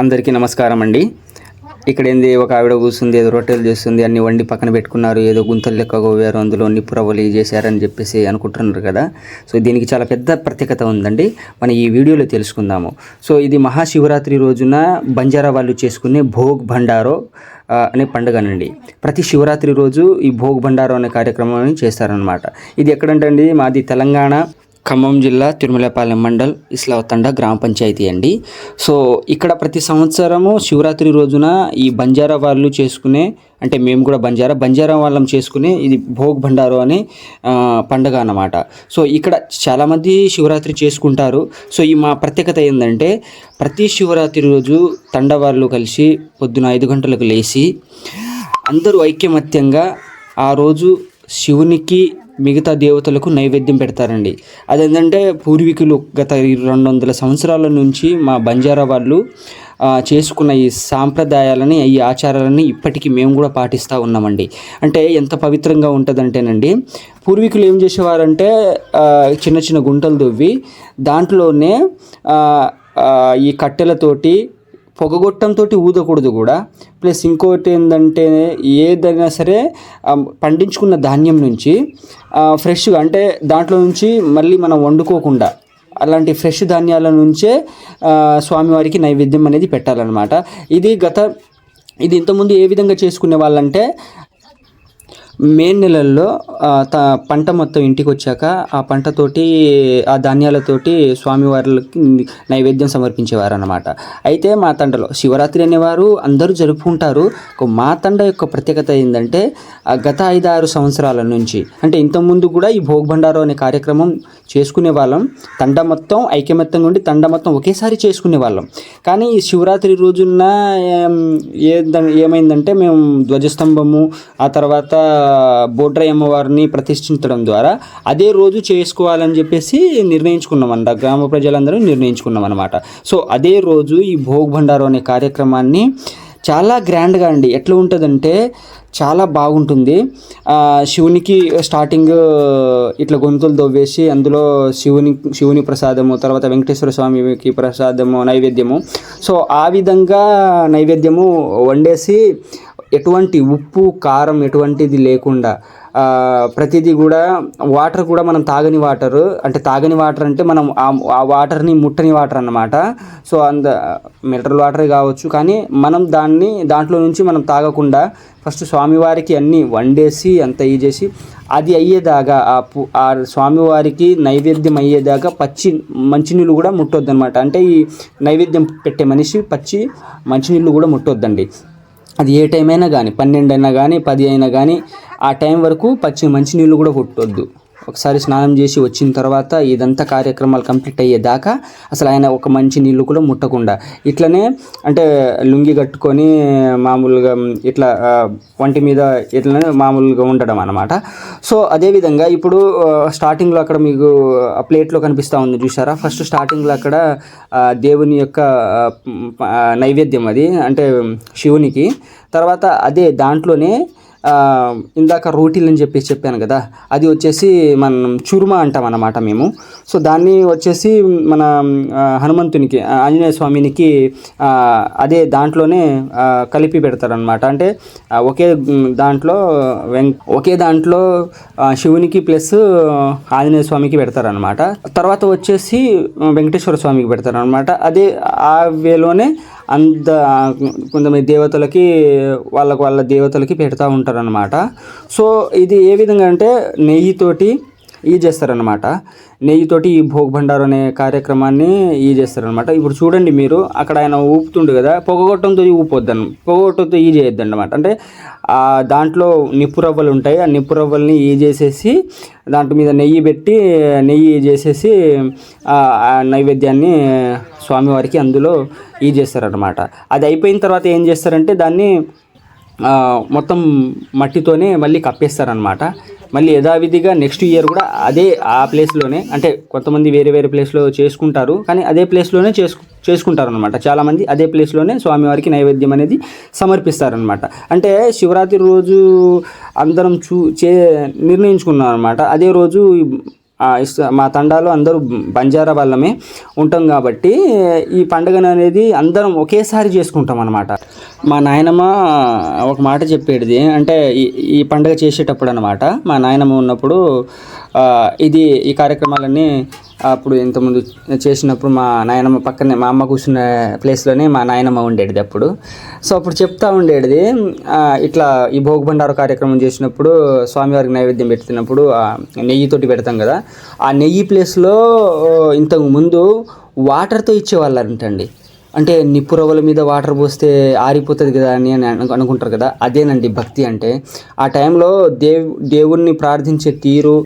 అందరికీ నమస్కారం అండి. ఇక్కడ ఏంది ఒక ఆవిడ కూర్చుంది ఏదో రొట్టెలు చేస్తుంది అన్ని వండి పక్కన పెట్టుకున్నారు ఏదో గుంతలు లెక్క పోయారు అందులో నిప్పురవ్వలు చేశారని చెప్పేసి అనుకుంటున్నారు కదా. సో దీనికి చాలా పెద్ద ప్రత్యేకత ఉందండి. మనం ఈ వీడియోలో తెలుసుకుందాము. సో ఇది మహాశివరాత్రి రోజున బంజారా వాళ్ళు చేసుకునే భోగ్ భండారో అనే పండుగనండి. ప్రతి శివరాత్రి రోజు ఈ భోగ్ భండారో అనే కార్యక్రమాన్ని చేస్తారనమాట ఇది ఎక్కడంటే అండి మాది తెలంగాణ ఖమ్మం జిల్లా తిరుమలపాలెం మండల్ ఇస్లావతండ గ్రామ పంచాయతీ అండి. సో ఇక్కడ ప్రతి సంవత్సరము శివరాత్రి రోజున ఈ బంజారా వాళ్ళు చేసుకునే అంటే మేము కూడా బంజారా బంజారా వాళ్ళం చేసుకునే ఇది భోగ్ భండారు అనే పండగ అన్నమాట. సో ఇక్కడ చాలామంది శివరాత్రి చేసుకుంటారు. సో ఈ మా ప్రత్యేకత ఏంటంటే ప్రతి శివరాత్రి రోజు తండ వాళ్ళు కలిసి పొద్దున ఐదు గంటలకు లేచి అందరూ ఐక్యమత్యంగా ఆ రోజు శివునికి మిగతా దేవతలకు నైవేద్యం పెడతారండి. అదేంటంటే పూర్వీకులు గత రెండు వందల సంవత్సరాల నుంచి మా బంజారా వాళ్ళు చేసుకున్న ఈ సాంప్రదాయాలని ఈ ఆచారాలని ఇప్పటికీ మేము కూడా పాటిస్తూ ఉన్నామండి. అంటే ఎంత పవిత్రంగా ఉంటుందంటేనండి పూర్వీకులు ఏం చేసేవారంటే చిన్న చిన్న గుంటలు దువ్వి దాంట్లోనే ఈ కట్టెలతోటి పొగగొట్టంతో ఊదకూడదు కూడా. ప్లస్ ఇంకోటి ఏంటంటే ఏదైనా సరే పండించుకున్న ధాన్యం నుంచి ఫ్రెష్గా అంటే దాంట్లో నుంచి మళ్ళీ మనం వండుకోకుండా అలాంటి ఫ్రెష్ ధాన్యాల నుంచే స్వామివారికి నైవేద్యం అనేది పెట్టాలన్నమాట. ఇది గత ఇది ఇంతకుముందు ఏ విధంగా చేసుకునే వాళ్ళంటే మే నెలల్లో త పంట మొత్తం ఇంటికి వచ్చాక ఆ పంటతోటి ఆ ధాన్యాలతోటి స్వామివారికి నైవేద్యం సమర్పించేవారు అన్నమాట అయితే మా తండలో శివరాత్రి అనేవారు అందరూ జరుపుకుంటారు. మా తండ యొక్క ప్రత్యేకత ఏంటంటే గత ఐదు ఆరు సంవత్సరాల నుంచి అంటే ఇంతకుముందు కూడా ఈ భోగభండారం అనే కార్యక్రమం చేసుకునే వాళ్ళం తండ మొత్తం ఐకమత్యంగా ఉండి తండ మొత్తం ఒకేసారి చేసుకునే వాళ్ళం కానీ ఈ శివరాత్రి రోజున ఏ ఏమైందంటే మేము ధ్వజస్తంభము ఆ తర్వాత బోడ్రై అమ్మవారిని ప్రతిష్ఠించడం ద్వారా అదే రోజు చేసుకోవాలని చెప్పేసి నిర్ణయించుకున్నాం అంట గ్రామ ప్రజలందరూ నిర్ణయించుకున్నాం అనమాట సో అదే రోజు ఈ భోగ్ భండారం అనే కార్యక్రమాన్ని చాలా గ్రాండ్గా అండి. ఎట్లా ఉంటుందంటే చాలా బాగుంటుంది. శివునికి స్టార్టింగ్ ఇట్లా గొంతులు దవ్వేసి అందులో శివుని శివుని ప్రసాదము తర్వాత వెంకటేశ్వర స్వామికి ప్రసాదము నైవేద్యము. సో ఆ విధంగా నైవేద్యము వండేసి ఎటువంటి ఉప్పు కారం ఎటువంటిది లేకుండా ప్రతిదీ కూడా వాటర్ కూడా మనం తాగని వాటర్ అంటే తాగని వాటర్ అంటే మనం ఆ- వాటర్ని ముట్టని వాటర్ అన్నమాట. సో అంద మినరల్ వాటర్ కావచ్చు కానీ మనం దాన్ని దాంట్లో నుంచి మనం తాగకుండా ఫస్ట్ స్వామివారికి అన్నీ వండేసి అంత ఇది చేసి అది అయ్యేదాకా ఆ పు ఆ స్వామివారికి నైవేద్యం అయ్యేదాకా పచ్చి మంచినీళ్ళు కూడా ముట్టొద్దు అనమాట అంటే ఈ నైవేద్యం పెట్టే మనిషి పచ్చి మంచినీళ్ళు కూడా ముట్టొద్దండి. అది ఏ టైం అయినా కానీ పన్నెండు అయినా కానీ పది అయినా కానీ ఆ టైం వరకు పచ్చి మంచినీళ్ళు కూడా కొట్టొద్దు. ఒకసారి స్నానం చేసి వచ్చిన తర్వాత ఇదంతా కార్యక్రమాలు కంప్లీట్ అయ్యేదాకా అసలు ఆయన ఒక మంచి నీళ్ళు కూడా ముట్టకుండా ఇట్లనే అంటే లుంగి కట్టుకొని మామూలుగా ఇట్లా వంటి మీద ఇట్లనే మామూలుగా ఉండడం అనమాట సో అదేవిధంగా ఇప్పుడు స్టార్టింగ్లో అక్కడ మీకు ప్లేట్లో కనిపిస్తూ ఉంది చూసారా ఫస్ట్ స్టార్టింగ్లో అక్కడ దేవుని యొక్క నైవేద్యం అది అంటే శివునికి. తర్వాత అదే దాంట్లోనే ఇందాక రోటీలు అని చెప్పేసి చెప్పాను కదా అది వచ్చేసి మనం చురుమా అంటాం అన్నమాట మేము. సో దాన్ని వచ్చేసి మన హనుమంతునికి ఆంజనేయ స్వామినికి అదే దాంట్లోనే కలిపి పెడతారనమాట అంటే ఒకే దాంట్లో వెం ఒకే దాంట్లో శివునికి ప్లస్ ఆంజనేయ స్వామికి పెడతారనమాట తర్వాత వచ్చేసి వెంకటేశ్వర స్వామికి పెడతారనమాట అదే ఆ వేలోనే అంత కొంతమంది దేవతలకి వాళ్ళకు వాళ్ళ దేవతలకి పెడతా ఉంటారనమాట సో ఇది ఏ విధంగా అంటే నెయ్యితోటి ఈ చేస్తారనమాట నెయ్యితోటి ఈ భోగభండారు అనే కార్యక్రమాన్ని ఈ చేస్తారనమాట ఇప్పుడు చూడండి మీరు అక్కడ ఆయన ఊపుతుండు కదా పొగగొట్టంతో ఊపొద్దాను పొగగొట్టంతో ఈ చేయొద్దు అనమాట అంటే దాంట్లో నిప్పు రవ్వలు ఉంటాయి ఆ నిప్పు రవ్వల్ని ఈ చేసేసి దాంట్లో మీద నెయ్యి పెట్టి నెయ్యి చేసేసి ఆ నైవేద్యాన్ని స్వామివారికి అందులో ఈ చేస్తారనమాట అది అయిపోయిన తర్వాత ఏం చేస్తారంటే దాన్ని మొత్తం మట్టితోనే మళ్ళీ కప్పేస్తారనమాట మళ్ళీ యథావిధిగా నెక్స్ట్ ఇయర్ కూడా అదే ఆ ప్లేస్లోనే అంటే కొంతమంది వేరే వేరే ప్లేస్లో చేసుకుంటారు కానీ అదే ప్లేస్లోనే చేసుకు చేసుకుంటారనమాట చాలామంది అదే ప్లేస్లోనే స్వామివారికి నైవేద్యం అనేది సమర్పిస్తారనమాట అంటే శివరాత్రి రోజు అందరం చూ చే నిర్ణయించుకున్నాం అనమాట అదే రోజు మా తండాలో అందరూ బంజారా వాళ్ళమే ఉంటాం కాబట్టి ఈ పండుగను అనేది అందరం ఒకేసారి చేసుకుంటాం అనమాట మా నాయనమ్మ ఒక మాట చెప్పేది అంటే ఈ ఈ పండుగ చేసేటప్పుడు అనమాట మా నాయనమ్మ ఉన్నప్పుడు ఇది ఈ కార్యక్రమాలన్నీ అప్పుడు ఇంతకుముందు చేసినప్పుడు మా నాయనమ్మ పక్కనే మా అమ్మ కూర్చున్న ప్లేస్లోనే మా నాయనమ్మ ఉండేది అప్పుడు. సో అప్పుడు చెప్తా ఉండేది ఇట్లా ఈ భోగిబండార కార్యక్రమం చేసినప్పుడు స్వామివారికి నైవేద్యం పెడుతున్నప్పుడు నెయ్యితోటి పెడతాం కదా ఆ నెయ్యి ప్లేస్లో ఇంతకు ముందు వాటర్తో ఇచ్చేవాళ్ళంటండి. అంటే నిప్పురవ్వల మీద వాటర్ పోస్తే ఆరిపోతుంది కదా అని అని అనుకుంటారు కదా అదేనండి భక్తి అంటే. ఆ టైంలో దేవ్ దేవుణ్ణి ప్రార్థించే తీరు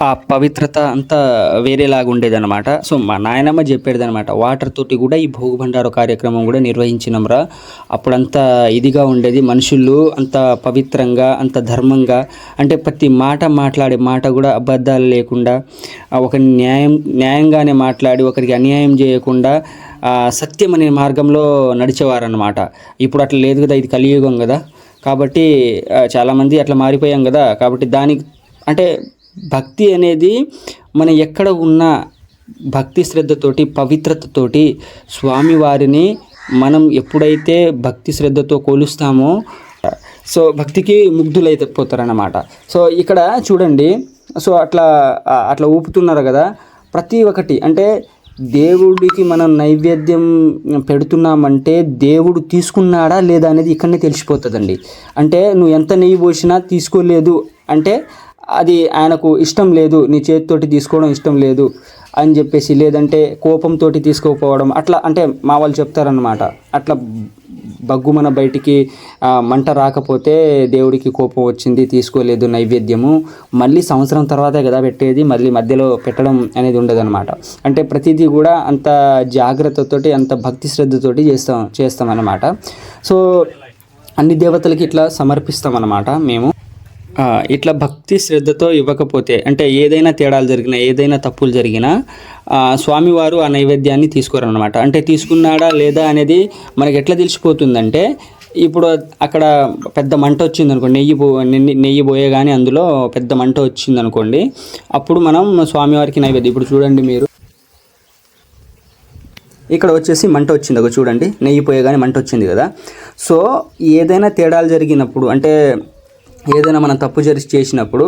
ఆ పవిత్రత అంతా వేరేలాగా ఉండేదన్నమాట సో మా నాయనమ్మ చెప్పేదనమాట వాటర్ తోటి కూడా ఈ భోగభండార కార్యక్రమం కూడా నిర్వహించినమ్రా అప్పుడంతా ఇదిగా ఉండేది మనుషులు అంత పవిత్రంగా అంత ధర్మంగా అంటే ప్రతి మాట మాట్లాడే మాట కూడా అబద్ధాలు లేకుండా ఒక న్యాయం న్యాయంగానే మాట్లాడి ఒకరికి అన్యాయం చేయకుండా సత్యం అనే మార్గంలో నడిచేవారన్నమాట. ఇప్పుడు అట్లా లేదు కదా ఇది కలియుగం కదా. కాబట్టి చాలామంది అట్లా మారిపోయాం కదా. కాబట్టి దానికి అంటే భక్తి అనేది మనం ఎక్కడ ఉన్నా భక్తి శ్రద్ధతోటి పవిత్రతతోటి స్వామివారిని మనం ఎప్పుడైతే భక్తి శ్రద్ధతో కొలుస్తామో సో భక్తికి ముగ్ధులైతే పోతారన్నమాట సో ఇక్కడ చూడండి సో అట్లా అట్లా ఊపుతున్నారు కదా ప్రతి ఒక్కటి అంటే దేవుడికి మనం నైవేద్యం పెడుతున్నామంటే దేవుడు తీసుకున్నాడా లేదా అనేది ఇక్కడనే తెలిసిపోతుందండి. అంటే నువ్వు ఎంత నెయ్యి పోసినా తీసుకోలేదు అంటే అది ఆయనకు ఇష్టం లేదు నీ చేతితోటి తీసుకోవడం ఇష్టం లేదు అని చెప్పేసి లేదంటే కోపంతో తీసుకోకపోవడం అట్లా అంటే మా వాళ్ళు చెప్తారనమాట అట్లా బగ్గుమన బయటికి మంట రాకపోతే దేవుడికి కోపం వచ్చింది తీసుకోలేదు నైవేద్యము. మళ్ళీ సంవత్సరం తర్వాతే కదా పెట్టేది మళ్ళీ మధ్యలో పెట్టడం అనేది ఉండదన్నమాట. అంటే ప్రతిదీ కూడా అంత జాగ్రత్తతోటి అంత భక్తి శ్రద్ధతోటి చేస్తాం చేస్తామన్నమాట. సో అన్ని దేవతలకి ఇట్లా సమర్పిస్తామన్నమాట మేము. ఇట్లా భక్తి శ్రద్ధతో ఇవ్వకపోతే అంటే ఏదైనా తేడాలు జరిగినా ఏదైనా తప్పులు జరిగినా స్వామివారు ఆ నైవేద్యాన్ని తీసుకోరనమాట అంటే తీసుకున్నాడా లేదా అనేది మనకి ఎట్లా తెలిసిపోతుందంటే ఇప్పుడు అక్కడ పెద్ద మంట వచ్చింది అనుకోండి నెయ్యి పో నెయ్యి నెయ్యి పోయే కానీ అందులో పెద్ద మంట వచ్చింది అనుకోండి అప్పుడు మనం స్వామివారికి నైవేద్యం ఇప్పుడు చూడండి మీరు. ఇక్కడ వచ్చేసి మంట వచ్చింది ఒక చూడండి నెయ్యి పోయగానే మంట వచ్చింది కదా. సో ఏదైనా తేడాలు జరిగినప్పుడు అంటే ఏదైనా మనం తప్పు జరిగి చేసినప్పుడు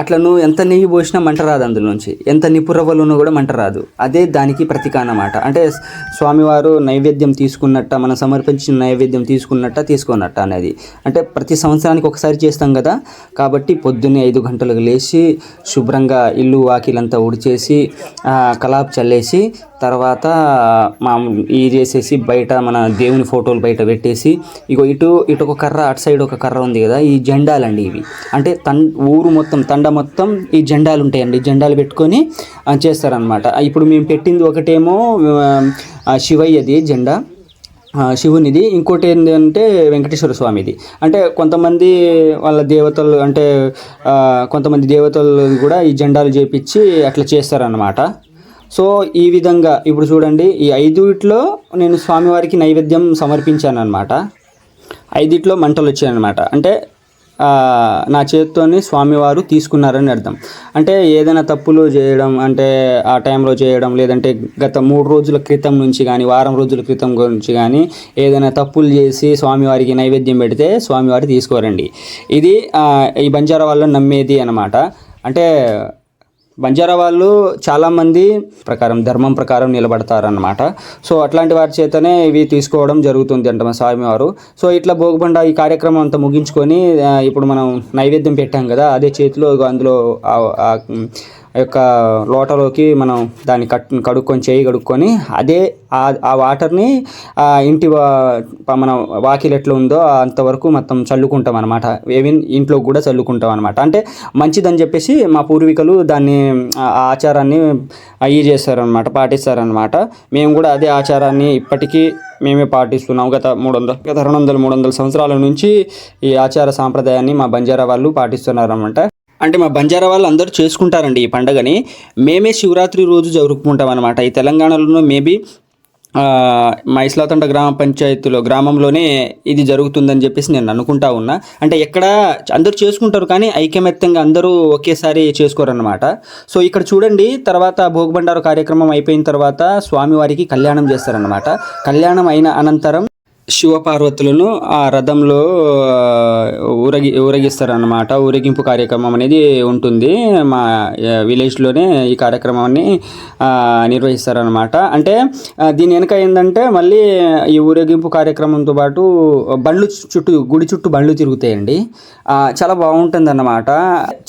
అట్లా నువ్వు ఎంత నెయ్యి పోసినా మంట రాదు అందులో నుంచి. ఎంత నిపురవ్వలున్నా కూడా మంట రాదు. అదే దానికి ప్రతీక అన్నమాట అంటే స్వామివారు నైవేద్యం తీసుకున్నట్ట మనం సమర్పించిన నైవేద్యం తీసుకున్నట్ట తీసుకున్నట్ట అనేది. అంటే ప్రతి సంవత్సరానికి ఒకసారి చేస్తాం కదా. కాబట్టి పొద్దున్నే ఐదు గంటలకు లేచి శుభ్రంగా ఇల్లు వాకిలంతా ఉడిచేసి కలాప్ చల్లేసి తర్వాత మా ఇది చేసేసి బయట మన దేవుని ఫోటోలు బయట పెట్టేసి ఇగో ఇటు ఇటు ఒక కర్ర అటు సైడ్ ఒక కర్ర ఉంది కదా ఈ జెండాలండి ఇవి. అంటే తన్ ఊరు మొత్తం తండ మొత్తం ఈ జెండాలు ఉంటాయండి. ఈ జెండాలు పెట్టుకొని చేస్తారనమాట ఇప్పుడు మేము పెట్టింది ఒకటేమో శివయ్యది జెండా. శివునిది. ఇంకోటి ఏంటంటే వెంకటేశ్వర స్వామిది. అంటే కొంతమంది వాళ్ళ దేవతలు అంటే కొంతమంది దేవతలు కూడా ఈ జెండాలు చేపించి అట్లా చేస్తారన్నమాట. సో ఈ విధంగా ఇప్పుడు చూడండి ఈ ఐదుట్లో నేను స్వామివారికి నైవేద్యం సమర్పించాను అనమాట ఐదిట్లో మంటలు వచ్చాయన్నమాట. అంటే నా చేతితోనే స్వామివారు తీసుకున్నారని అర్థం. అంటే ఏదైనా తప్పులు చేయడం అంటే ఆ టైంలో చేయడం లేదంటే గత మూడు రోజుల క్రితం నుంచి కానీ వారం రోజుల క్రితం గురించి కానీ ఏదైనా తప్పులు చేసి స్వామివారికి నైవేద్యం పెడితే స్వామివారు తీసుకోరండి. ఇది ఈ బంజారా వాళ్ళు నమ్మేది అనమాట అంటే బంజారా వాళ్ళు చాలామంది ప్రకారం ధర్మం ప్రకారం నిలబడతారన్నమాట. సో అట్లాంటి వారి చేతనే ఇవి తీసుకోవడం జరుగుతుంది అంట మా స్వామివారు. సో ఇట్లా భోగబండ ఈ కార్యక్రమం అంతా ముగించుకొని ఇప్పుడు మనం నైవేద్యం పెట్టాం కదా అదే చేతిలో అందులో యొక్క లోటలోకి మనం దాన్ని కట్ కడుక్కొని చేయి కడుక్కొని అదే ఆ వాటర్ని ఆ ఇంటి వా- మన వాకిలి ఎట్లా ఉందో అంతవరకు మొత్తం చల్లుకుంటాం అనమాట ఏవిన్ ఇంట్లో కూడా చల్లుకుంటాం అనమాట అంటే మంచిదని చెప్పేసి మా పూర్వీకులు దాన్ని ఆ ఆచారాన్ని అయ్యి చేస్తారనమాట పాటిస్తారనమాట మేము కూడా అదే ఆచారాన్ని ఇప్పటికీ మేమే పాటిస్తున్నాం. గత మూడు వందల గత రెండు వందల మూడు వందల సంవత్సరాల నుంచి ఈ ఆచార సాంప్రదాయాన్ని మా బంజారా వాళ్ళు పాటిస్తున్నారనమాట అంటే మా బంజారా వాళ్ళు అందరూ చేసుకుంటారండి ఈ పండగని. మేమే శివరాత్రి రోజు జరుపుకుంటాం అనమాట ఈ తెలంగాణలో మేబీ మా ఇస్లాతండ గ్రామ పంచాయతీలో గ్రామంలోనే ఇది జరుగుతుందని చెప్పేసి నేను అనుకుంటా ఉన్నా. అంటే ఎక్కడ అందరూ చేసుకుంటారు కానీ ఐకమత్యంగా అందరూ ఒకేసారి చేసుకోరన్నమాట. సో ఇక్కడ చూడండి తర్వాత భోగబండారు కార్యక్రమం అయిపోయిన తర్వాత స్వామివారికి కళ్యాణం చేస్తారన్నమాట. కళ్యాణం అయిన అనంతరం శివపార్వతులను ఆ రథంలో ఊరగి ఊరేగిస్తారనమాట ఊరేగింపు కార్యక్రమం అనేది ఉంటుంది. మా విలేజ్లోనే ఈ కార్యక్రమాన్ని నిర్వహిస్తారనమాట అంటే దీని వెనక ఏంటంటే మళ్ళీ ఈ ఊరేగింపు కార్యక్రమంతో పాటు బండ్లు చుట్టూ గుడి చుట్టూ బండ్లు తిరుగుతాయండి. చాలా బాగుంటుంది అన్నమాట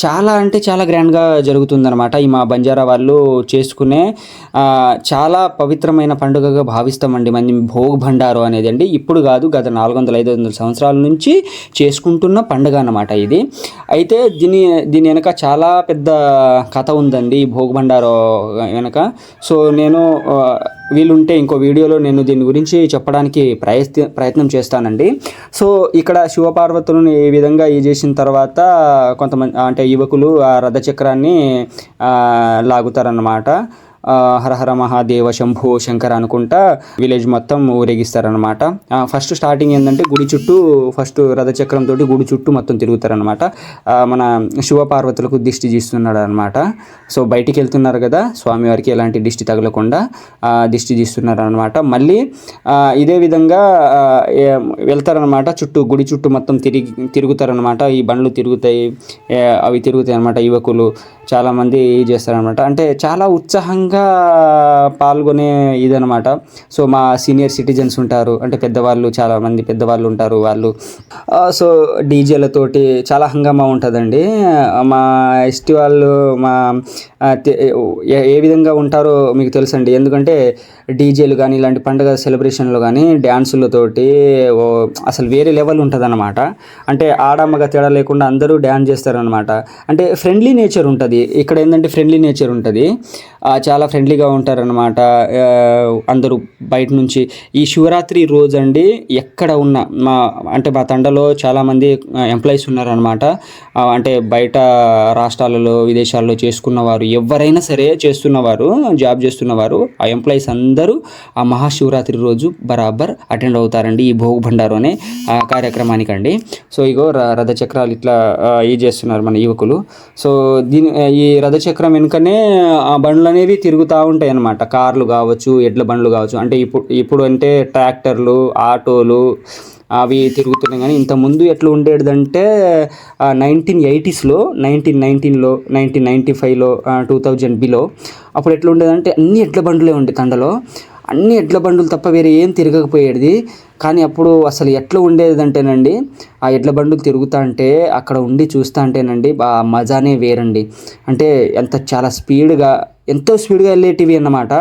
చాలా అంటే చాలా గ్రాండ్గా జరుగుతుందన్నమాట. ఈ మా బంజారా వాళ్ళు చేసుకునే చాలా పవిత్రమైన పండుగగా భావిస్తామండి. మంది భోగ్ భండారు అనేది అండి. ఇప్పుడు కాదు గత నాలుగు వందల ఐదు వందల సంవత్సరాల నుంచి చేసుకుంటున్న పండుగ అన్నమాట ఇది. అయితే దీని దీని వెనక చాలా పెద్ద కథ ఉందండి ఈ భోగ్ వెనక. సో నేను వీలుంటే ఇంకో వీడియోలో నేను దీని గురించి చెప్పడానికి ప్రయత్న ప్రయత్నం చేస్తానండి. సో ఇక్కడ శివపార్వతులను ఈ విధంగా ఈ చేసిన తర్వాత కొంతమంది అంటే యువకులు ఆ రథచక్రాన్ని లాగుతారన్నమాట. హర హర మహాదేవ శంభో శంకర్ అనుకుంటా విలేజ్ మొత్తం ఊరేగిస్తారనమాట ఫస్ట్ స్టార్టింగ్ ఏంటంటే గుడి చుట్టూ ఫస్ట్ రథచక్రంతో గుడి చుట్టూ మొత్తం తిరుగుతారనమాట మన శివపార్వతులకు దిష్టి తీస్తున్నాడు అనమాట సో బయటికి వెళ్తున్నారు కదా స్వామివారికి ఎలాంటి దిష్టి తగలకుండా దిష్టి తీస్తున్నారు అనమాట మళ్ళీ ఇదే విధంగా వెళ్తారనమాట చుట్టూ గుడి చుట్టూ మొత్తం తిరిగి తిరుగుతారనమాట ఈ బండ్లు తిరుగుతాయి అవి తిరుగుతాయి అనమాట యువకులు. చాలామంది చేస్తారనమాట అంటే చాలా ఉత్సాహంగా ఇంకా పాల్గొనే ఇదనమాట సో మా సీనియర్ సిటిజన్స్ ఉంటారు అంటే పెద్దవాళ్ళు చాలామంది పెద్దవాళ్ళు ఉంటారు వాళ్ళు. సో డీజేలతోటి చాలా హంగామా ఉంటుందండి. మా ఎస్టీ వాళ్ళు మా ఏ- విధంగా ఉంటారో మీకు తెలుసండి. ఎందుకంటే డీజేలు కానీ ఇలాంటి పండుగ సెలబ్రేషన్లు కానీ డ్యాన్సులతోటి ఓ అసలు వేరే లెవెల్ ఉంటుందన్నమాట. అంటే ఆడమ్మగా తేడా లేకుండా అందరూ డ్యాన్స్ చేస్తారనమాట అంటే ఫ్రెండ్లీ నేచర్ ఉంటుంది. ఇక్కడ ఏంటంటే ఫ్రెండ్లీ నేచర్ ఉంటుంది. చాలా చాలా ఫ్రెండ్లీగా ఉంటారనమాట అందరూ బయట నుంచి. ఈ శివరాత్రి రోజు అండి ఎక్కడ ఉన్న మా అంటే మా తండలో చాలామంది ఎంప్లాయీస్ ఉన్నారనమాట అంటే బయట రాష్ట్రాలలో విదేశాల్లో చేసుకున్నవారు ఎవరైనా సరే చేస్తున్నవారు జాబ్ చేస్తున్నవారు ఆ ఎంప్లాయీస్ అందరూ ఆ మహాశివరాత్రి రోజు బరాబర్ అటెండ్ అవుతారండి ఈ భోగ్ భండారు అనే ఆ కార్యక్రమానికి అండి సో ఇగో ర- రథచక్రాలు ఇట్లా ఇది చేస్తున్నారు మన యువకులు. సో దీని ఈ రథచక్రం వెనుకనే ఆ బండ్లు అనేవి తిరుగుతూ ఉంటాయి అన్నమాట. కార్లు కావచ్చు ఎడ్ల బండ్లు కావచ్చు. అంటే ఇప్పుడు ఇప్పుడు అంటే ట్రాక్టర్లు ఆటోలు అవి తిరుగుతున్నాయి. కానీ ఇంత ముందు ఎట్లా ఉండేదంటే నైన్టీన్ ఎయిటీస్లో నైన్టీన్ నైన్టీన్లో నైన్టీన్ నైంటీ ఫైవ్లో టూ థౌజండ్ బిలో అప్పుడు ఎట్లా ఉండేదంటే అన్ని ఎడ్ల బండ్లే ఉండే తండలో. అన్ని ఎడ్ల బండ్లు తప్ప వేరే ఏం తిరగకపోయేది. కానీ అప్పుడు అసలు ఎట్లా ఉండేదంటేనండి ఆ ఎడ్ల బండ్లు తిరుగుతా అంటే అక్కడ ఉండి చూస్తా అంటేనండి బా మజానే వేరండి. అంటే ఎంత చాలా స్పీడ్గా ఎంతో స్పీడ్గా వెళ్ళేటివి అన్నమాట.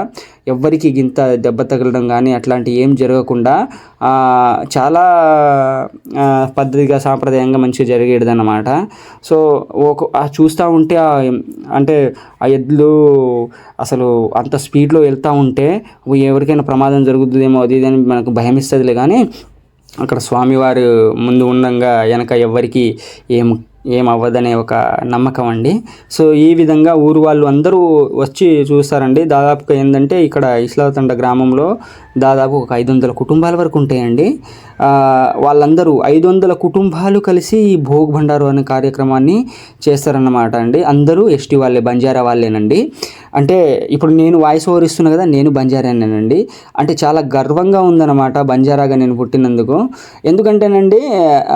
ఎవ్వరికి గింత దెబ్బ తగలడం కానీ అట్లాంటి ఏం జరగకుండా చాలా పద్ధతిగా సాంప్రదాయంగా మంచిగా జరిగేది అన్నమాట సో ఒక ఆ చూస్తూ ఉంటే ఆ అంటే ఆ ఎద్దులు అసలు అంత స్పీడ్లో వెళ్తూ ఉంటే ఎవరికైనా ప్రమాదం జరుగుతుందేమో అది ఇది అని మనకు భయం ఇస్తుందిలే కానీ అక్కడ స్వామివారు ముందు ఉండంగా వెనక ఎవ్వరికి ఏం ఏమవ్వదనే ఒక నమ్మకం అండి. సో ఈ విధంగా ఊరు వాళ్ళు అందరూ వచ్చి చూస్తారండి. దాదాపుగా ఏంటంటే ఇక్కడ ఇస్లాతండ గ్రామంలో దాదాపు ఒక ఐదు వందల కుటుంబాల వరకు ఉంటాయండి. వాళ్ళందరూ ఐదు వందల కుటుంబాలు కలిసి ఈ భోగ్ భండారు అనే కార్యక్రమాన్ని చేస్తారన్నమాట అండి. అందరూ ఎస్టీ వాళ్ళే బంజారా వాళ్ళేనండి. అంటే ఇప్పుడు నేను వాయిస్ ఓవర్ ఇస్తున్నా కదా నేను బంజారానేనండి. అంటే చాలా గర్వంగా ఉందన్నమాట బంజారాగా నేను పుట్టినందుకు. ఎందుకంటేనండి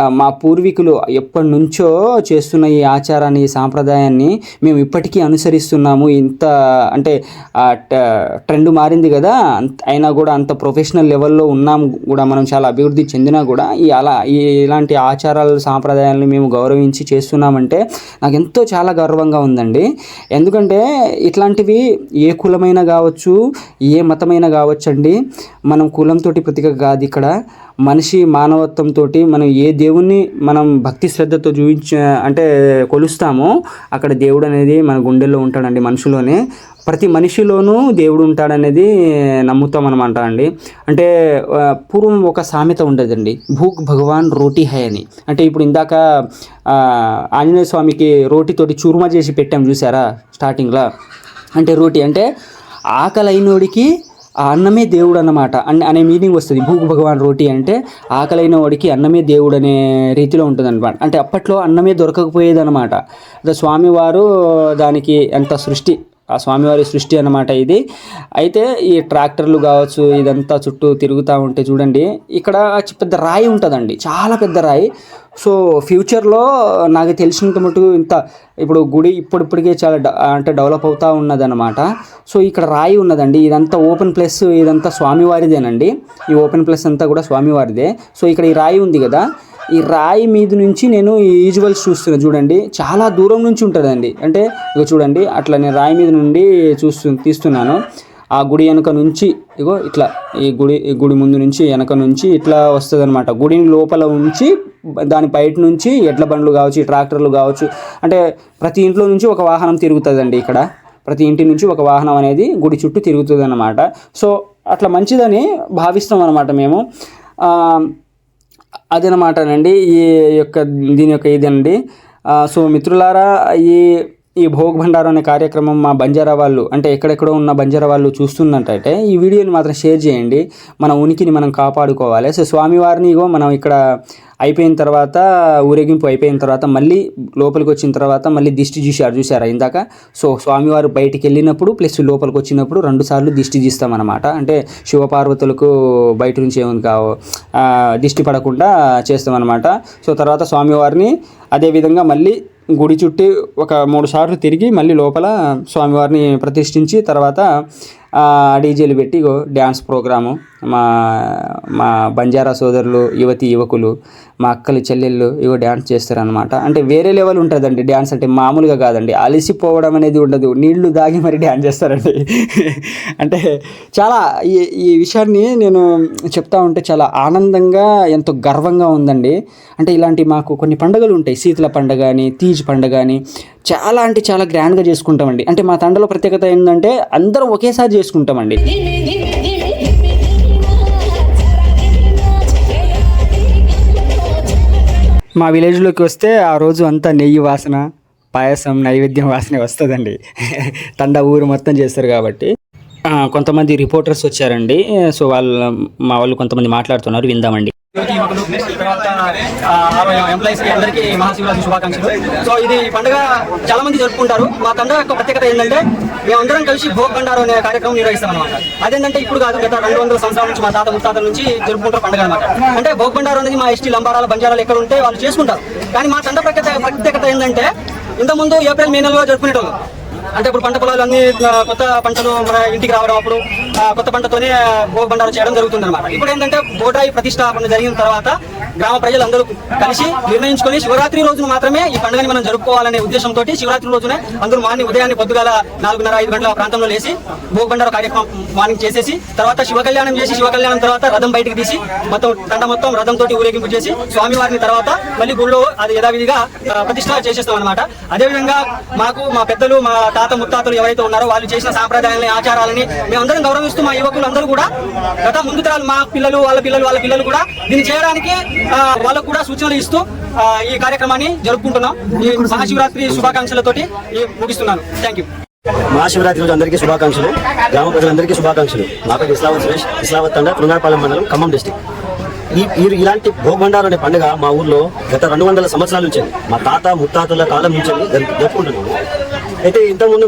మా పూర్వీకులు ఎప్పటి నుంచో చేస్తున్న ఈ ఆచారాన్ని ఈ సాంప్రదాయాన్ని మేము ఇప్పటికీ అనుసరిస్తున్నాము. ఇంత అంటే ట- ట్రెండ్ మారింది కదా అంత- అయినా కూడా అంత ప్రొఫెషనల్ లెవెల్లో ఉన్నాం కూడా మనం చాలా అభివృద్ధి చెందినా కూడా ఈ అలా ఈ ఇలాంటి ఆచారాలు సాంప్రదాయాలను మేము గౌరవించి చేస్తున్నామంటే నాకు ఎంతో చాలా గర్వంగా ఉందండి. ఎందుకంటే ఇట్లాంటి ఇలాంటివి ఏ కులమైనా కావచ్చు ఏ మతమైనా కావచ్చు అండి మనం కులంతో ప్రతీక కాదు ఇక్కడ. మనిషి మానవత్వంతో మనం ఏ దేవుణ్ణి మనం భక్తి శ్రద్ధతో చూపించ అంటే కొలుస్తామో అక్కడ దేవుడు అనేది మన గుండెల్లో ఉంటాడండి మనుషులోనే ప్రతి మనిషిలోనూ దేవుడు ఉంటాడనేది నమ్ముతాం అనమాట అండి. అంటే పూర్వం ఒక సామెత ఉండేదండి. భూక్ భగవాన్ రోటీ హై అని. అంటే ఇప్పుడు ఇందాక ఆంజనేయ స్వామికి రోటీతోటి చూర్మా చేసి పెట్టాం చూసారా స్టార్టింగ్లో? అంటే రోటీ అంటే ఆకలి అయినోడికి ఆ అన్నమే దేవుడు అన్నమాట అన్న అనే మీనింగ్ వస్తుంది. భూ భగవాన్ రోటీ అంటే ఆకలైన వాడికి అన్నమే దేవుడు అనే రీతిలో ఉంటుంది అనమాట అంటే అప్పట్లో అన్నమే దొరకకపోయేది అనమాట స్వామివారు దానికి ఎంత సృష్టి ఆ స్వామివారి సృష్టి అన్నమాట ఇది. అయితే ఈ ట్రాక్టర్లు కావచ్చు ఇదంతా చుట్టూ తిరుగుతూ ఉంటే చూడండి ఇక్కడ పెద్ద రాయి ఉంటుందండి. చాలా పెద్ద రాయి. సో ఫ్యూచర్లో నాకు తెలిసినంత మటుకు ఇంత ఇప్పుడు గుడి ఇప్పుడిప్పటికే చాలా డ- అంటే డెవలప్ అవుతూ ఉన్నదన్నమాట. సో ఇక్కడ రాయి ఉన్నదండి. ఇదంతా ఓపెన్ ప్లేస్ ఇదంతా స్వామివారిదేనండి. ఈ ఓపెన్ ప్లేస్ అంతా కూడా స్వామివారిదే. సో ఇక్కడ ఈ రాయి ఉంది కదా ఈ రాయి మీద నుంచి నేను ఈ ఈజువల్స్ చూస్తున్నా చూడండి. చాలా దూరం నుంచి ఉంటుందండి. అంటే ఇక చూడండి అట్లా నేను రాయి మీద నుండి చూస్తు తీస్తున్నాను. ఆ గుడి వెనక నుంచి ఇగో ఇట్లా ఈ గుడి ఈ గుడి ముందు నుంచి వెనక నుంచి ఇట్లా వస్తుంది అనమాట గుడిని లోపల ఉంచి దాని బయట నుంచి ఎడ్ల బండ్లు కావచ్చు ట్రాక్టర్లు కావచ్చు అంటే ప్రతి ఇంట్లో నుంచి ఒక వాహనం తిరుగుతుందండి ఇక్కడ. ప్రతి ఇంటి నుంచి ఒక వాహనం అనేది గుడి చుట్టూ తిరుగుతుంది అనమాట సో అట్లా మంచిదని భావిస్తాం అనమాట మేము అదనమాటనండి. ఈ యొక్క దీని యొక్క ఇదండి సో మిత్రులారా ఈ ఈ భోగ్ భండారం అనే కార్యక్రమం మా బంజారా వాళ్ళు అంటే ఎక్కడెక్కడో ఉన్న బంజారా వాళ్ళు చూస్తున్నట్టయితే ఈ వీడియోని మాత్రం షేర్ చేయండి. మన ఉనికిని మనం కాపాడుకోవాలి. సో స్వామివారిని ఇగో మనం ఇక్కడ అయిపోయిన తర్వాత ఊరేగింపు అయిపోయిన తర్వాత మళ్ళీ లోపలికి వచ్చిన తర్వాత మళ్ళీ దిష్టి చూశారు చూసారా ఇందాక? సో స్వామివారు బయటికి వెళ్ళినప్పుడు ప్లస్ లోపలికి వచ్చినప్పుడు రెండు సార్లు దిష్టి తీస్తామన్నమాట. అంటే శివపార్వతులకు బయట నుంచి ఏముంది కావు దిష్టి పడకుండా చేస్తామన్నమాట. సో తర్వాత స్వామివారిని అదేవిధంగా మళ్ళీ గుడి చుట్టి ఒక మూడు సార్లు తిరిగి మళ్ళీ లోపల స్వామివారిని ప్రతిష్ఠించి తర్వాత ఆ, డీజేలు పెట్టి డ్యాన్స్ ప్రోగ్రాము. మా మా బంజారా సోదరులు యువతి యువకులు మా అక్కలు చెల్లెళ్ళు ఇవి డ్యాన్స్ చేస్తారనమాట అంటే వేరే లెవెల్ ఉంటుందండి డ్యాన్స్ అంటే మామూలుగా కాదండి. అలసిపోవడం అనేది ఉండదు. నీళ్ళు దాగి మరి డ్యాన్స్ చేస్తారండి. అంటే చాలా ఈ ఈ విషయాన్ని నేను చెప్తా ఉంటే చాలా ఆనందంగా ఎంతో గర్వంగా ఉందండి. అంటే ఇలాంటి మాకు కొన్ని పండుగలు ఉంటాయి. శీతల పండుగ అని తీజ్ పండుగ అని చాలా అంటే చాలా గ్రాండ్గా చేసుకుంటామండి. అంటే మా తండలో ప్రత్యేకత ఏంటంటే అందరం ఒకేసారి చేసుకుంటామండి. మా విలేజ్లోకి వస్తే ఆ రోజు అంతా నెయ్యి వాసన పాయసం నైవేద్యం వాసన వస్తుందండి. తండా ఊరు మొత్తం చేస్తారు కాబట్టి. కొంతమంది రిపోర్టర్స్ వచ్చారండి. సో వాళ్ళు మా వాళ్ళు కొంతమంది మాట్లాడుతున్నారు విందామండి. తర్వాత అందరికీ మహాశివరాత్రి శుభాకాంక్షలు. సో ఇది పండుగ చాలా మంది జరుపుకుంటారు. మా తండ్రి యొక్క ప్రత్యేకత ఏంటంటే మేమందరం కలిసి భోగ్ బండారు అనే కార్యక్రమం నిర్వహిస్తాం అనమాట అదేంటంటే ఇప్పుడు కాదు గత రెండు వందల సంవత్సరాల నుంచి మా తాత ముత్తాతల నుంచి జరుపుకుంటారు పండుగ అనమాట అంటే భోగ్ బండారు అనేది మా ఎస్టీ లంబారాల బంజారాలు ఎక్కడ ఉంటే వాళ్ళు చేసుకుంటారు. కానీ మా తండ్రి ప్రత్యేకత ప్రత్యేకత ఏంటంటే ఇంతకుముందు ఏప్రిల్ మే నెలలో జరుపుకునేటోళ్ళు. అంటే ఇప్పుడు పంట పొలాలు అన్ని కొత్త పంటలు మన ఇంటికి రావడం అప్పుడు కొత్త పంటతోనే భోగ బండారు చేయడం జరుగుతుంది అనమాట ఇప్పుడు ఏంటంటే బోడ్రాయి ప్రతిష్టాపన జరిగిన తర్వాత గ్రామ ప్రజలందరూ కలిసి నిర్ణయించుకొని శివరాత్రి రోజున మాత్రమే ఈ పండుగని మనం జరుపుకోవాలనే ఉద్దేశంతో శివరాత్రి రోజునే అందరూ మార్నింగ్ ఉదయాన్నే పొద్దుగాల నాలుగున్నర ఐదు గంటల ప్రాంతంలో లేచి భోగ బండారు కార్యక్రమం మార్నింగ్ చేసేసి తర్వాత శివ కళ్యాణం చేసి శివ కళ్యాణం తర్వాత రథం బయటికి తీసి మొత్తం తండ మొత్తం రథం తోటి ఊరేగింపు చేసి స్వామివారిని తర్వాత మళ్ళీ గుళ్ళో అది యథావిధిగా ఆ, ప్రతిష్ట చేసేస్తాం అనమాట అదేవిధంగా మాకు మా పెద్దలు మా తాత ముత్తాతలు ఎవరైతే ఉన్నారో వాళ్ళు చేసిన సాంప్రదాయాలని ఆచారాలని మేమందరం గౌరవిస్తూ మా యువకులు అందరూ కూడా గత ముందు తరాలు మా పిల్లలు వాళ్ళ పిల్లలు వాళ్ళ పిల్లలు కూడా దీన్ని చేయడానికి వాళ్ళకు కూడా సూచనలు ఇస్తూ ఈ కార్యక్రమాన్ని జరుపుకుంటున్నాం. ఈ మహాశివరాత్రి శుభాకాంక్షలతోటి ముగిస్తున్నాను. థ్యాంక్ యూ మహాశివరాత్రి రోజు అందరికీ శుభాకాంక్షలు. గ్రామ ప్రజలందరికీ శుభాకాంక్షలు. నా పేరు ఇస్లావత్ సురేష్. ఇస్లావత్ తండ తృణాపాలెం మండలం ఖమ్మం డిస్టిక్. ఈ ఇలాంటి భోగబండారు అనే పండుగ మా ఊర్లో గత రెండు వందల సంవత్సరాల నుంచి మా తాత ముత్తాతల కాలం నుంచి జరుపు- జరుపుకుంటున్నాము. అయితే ఇంతకుముందు